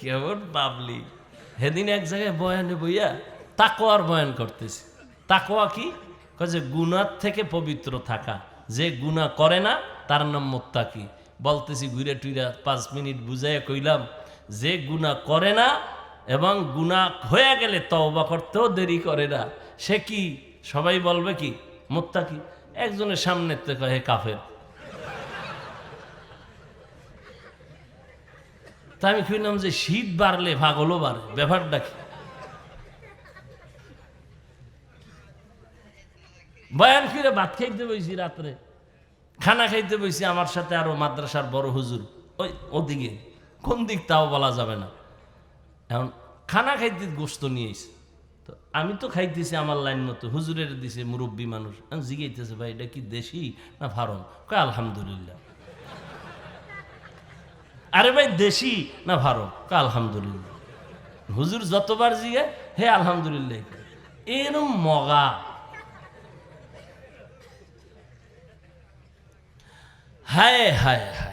কেমন বাবলি। সেদিন এক জায়গায় বয়ানে বইয়া তাকোয়ার বয়ান করতেছি। তাকোয়া কি? যে, গুনার থেকে পবিত্র থাকা। যে গুনাহ করে না, তার নাম মোত্তাকি। বলতেছি, ঘুরে টুইরা পাঁচ মিনিট বুঝাইয়া কইলাম, যে গুনাহ করে না এবং গুনাহ হয়ে গেলে তওবা করতেও দেরি করে না, সে কি? সবাই বলবে কি? মোত্তাকি। একজনের সামনে থেকে হে কাফের তা আমি কইলাম যে শীত বাড়লে ভাগলও বাড়ে? ব্যাপারটা কি? বয়ান ফিরে ভাত খাইতে বইছি রাত্রে। খানা খাইতে বইছি আমার সাথে আরও মাদ্রাসার বড় হুজুর। ওই ওদিকে। কোন দিক তাও বলা যাবে না। এখন খানা খাইতে গোস্ত নিয়ে এসে তো আমি তো খাইতেছি আমার লাইন মতো। হুজুরের দিছে মুরব্বী মানুষ। জিগাইতেছে, ভাই, এটা কি দেশি না ফার্ম কয়, আলহামদুলিল্লাহ। আরে ভাই, দেশি না ভারত? আলহামদুলিল্লাহ। হুজুর যতবার জিয়ে হে আলহামদুলিল্লাহ। এরম মগা। হায় হায় হায়।